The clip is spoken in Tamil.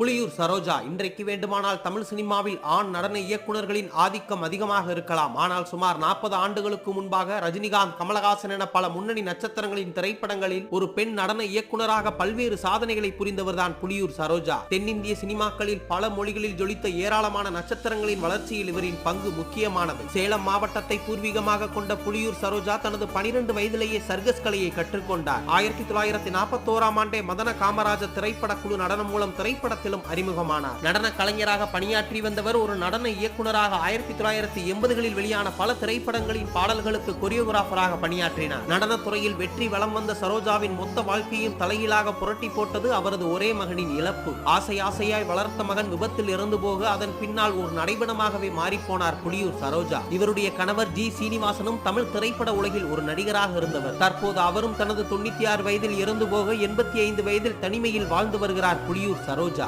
புலியூர் சரோஜா இன்றைக்கு வேண்டுமானால் தமிழ் சினிமாவில் ஆண் நடன இயக்குனர்களின் ஆதிக்கம் அதிகமாக இருக்கலாம். ஆனால் சுமார் நாற்பது ஆண்டுகளுக்கு முன்பாக ரஜினிகாந்த் கமலஹாசன் என பல முன்னணி நட்சத்திரங்களின் திரைப்படங்களில் ஒரு பெண் நடன இயக்குனராக பல்வேறு சாதனைகளை புரிந்தவர்தான் புலியூர் சரோஜா. தென்னிந்திய சினிமாக்களில் பல மொழிகளில் ஜொலித்த ஏராளமான நட்சத்திரங்களின் வளர்ச்சியில் இவரின் பங்கு முக்கியமானது. சேலம் மாவட்டத்தை பூர்வீகமாக கொண்ட புலியூர் சரோஜா தனது பனிரெண்டு வயதிலேயே சர்க்கஸ் கலையை கற்றுக்கொண்டார். ஆயிரத்தி தொள்ளாயிரத்தி நாற்பத்தோராம் ஆண்டே மதன காமராஜர் திரைப்பட குழு நடனம் மூலம் திரைப்படத்திலும் அறிமுகமானார். நடன கலைஞராக பணியாற்றி வந்தவர் ஒரு நடன இயக்குநராக ஆயிரத்தி தொள்ளாயிரத்தி எண்பதுகளில் வெளியான பல திரைப்படங்களின் பாடல்களுக்கு கொரியோகிராஃபராக பணியாற்றினார். நடனத்துறையில் வெற்றி வளம் வந்த சரோஜாவின் மொத்த வாழ்க்கையும் தலையிலாக புரட்டி போட்டது அவரது ஒரே மகனின் இழப்பு. ஆசை ஆசையாய் வளர்த்த மகன் விபத்தில் இறந்து போக அதன் பின்னால் ஒரு நடைபெணமாகவே மாறிப்போனார் புலியூர் சரோஜா. இவருடைய கணவர் ஜி. சீனிவாசனும் தமிழ் திரைப்பட உலகில் ஒரு நடிகராக இருந்தவர். தற்போது அவரும் தனது தொண்ணூத்தி ஆறு வயதில் இறந்து போக எண்பத்தி ஐந்து வயதில் தனிமையில் வாழ்ந்து வருகிறார் புலியூர் சரோஜா.